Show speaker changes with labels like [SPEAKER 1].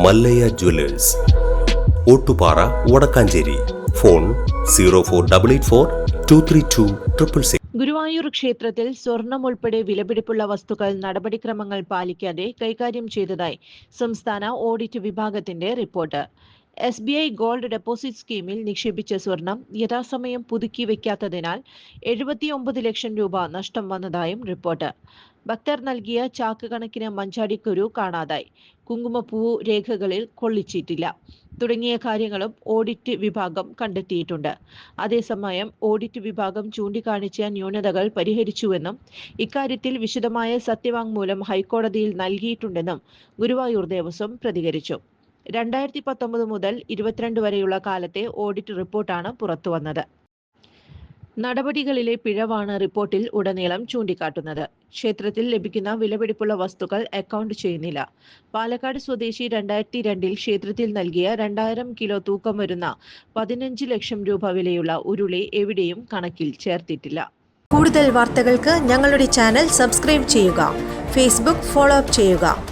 [SPEAKER 1] Mallayya jewellers. Ottupara Vadakkanchery. Phone zero four double eight four two three two triple six.
[SPEAKER 2] Guruvayur ക്ഷേത്രത്തിൽ സ്വർണം ഉൾപ്പെടെ വിലപിടിപ്പുള്ള വസ്തുക്കൾ നടപടിക്രമങ്ങൾ പാലിക്കാതെ കൈകാര്യം ചെയ്തതായി സംസ്ഥാന ഓഡിറ്റ് വിഭാഗത്തിന്റെ report. S B I gold deposit സ്കീമിൽ നിക്ഷേപിച്ച സ്വർണം യഥാസമയം പുതുക്കി വയ്ക്കാത്തതിനാൽ എഴുപത്തിയൊമ്പത് ലക്ഷം രൂപ നഷ്ടം വന്നതായും റിപ്പോർട്ട്. ഭക്തർ നൽകിയ ചാക്ക് കണക്കിന് മഞ്ചാടിക്കുരു കാണാതായി. കുങ്കുമപ്പൂ രേഖകളിൽ കൊള്ളിച്ചിട്ടില്ല തുടങ്ങിയ കാര്യങ്ങളും ഓഡിറ്റ് വിഭാഗം കണ്ടെത്തിയിട്ടുണ്ട്. അതേസമയം ഓഡിറ്റ് വിഭാഗം ചൂണ്ടിക്കാണിച്ച ന്യൂനതകൾ പരിഹരിച്ചുവെന്നും ഇക്കാര്യത്തിൽ വിശദമായ സത്യവാങ്മൂലം ഹൈക്കോടതിയിൽ നൽകിയിട്ടുണ്ടെന്നും ഗുരുവായൂർ ദേവസ്വം പ്രതികരിച്ചു. രണ്ടായിരത്തി പത്തൊമ്പത് മുതൽ ഇരുപത്തിരണ്ട് വരെയുള്ള കാലത്തെ ഓഡിറ്റ് റിപ്പോർട്ടാണ് പുറത്തുവന്നത് നടപടികളിലെ പിഴവാണ് റിപ്പോർട്ടിൽ ഉടനീളം ചൂണ്ടിക്കാട്ടുന്നത്. ക്ഷേത്രത്തിൽ ലഭിക്കുന്ന വിലപിടിപ്പുള്ള വസ്തുക്കൾ അക്കൗണ്ട് ചെയ്യുന്നില്ല. പാലക്കാട് സ്വദേശി രണ്ടായിരത്തി രണ്ടിൽ ക്ഷേത്രത്തിൽ നൽകിയ രണ്ടായിരം കിലോ തൂക്കം വരുന്ന പതിനഞ്ച് ലക്ഷം രൂപ വിലയുള്ള ഉരുളി എവിടെയും കണക്കിൽ ചേർത്തിട്ടില്ല.
[SPEAKER 3] കൂടുതൽ വാർത്തകൾക്ക് ഞങ്ങളുടെ ചാനൽ സബ്സ്ക്രൈബ് ചെയ്യുക. ഫേസ്ബുക്ക് ഫോളോ അപ്പ് ചെയ്യുക.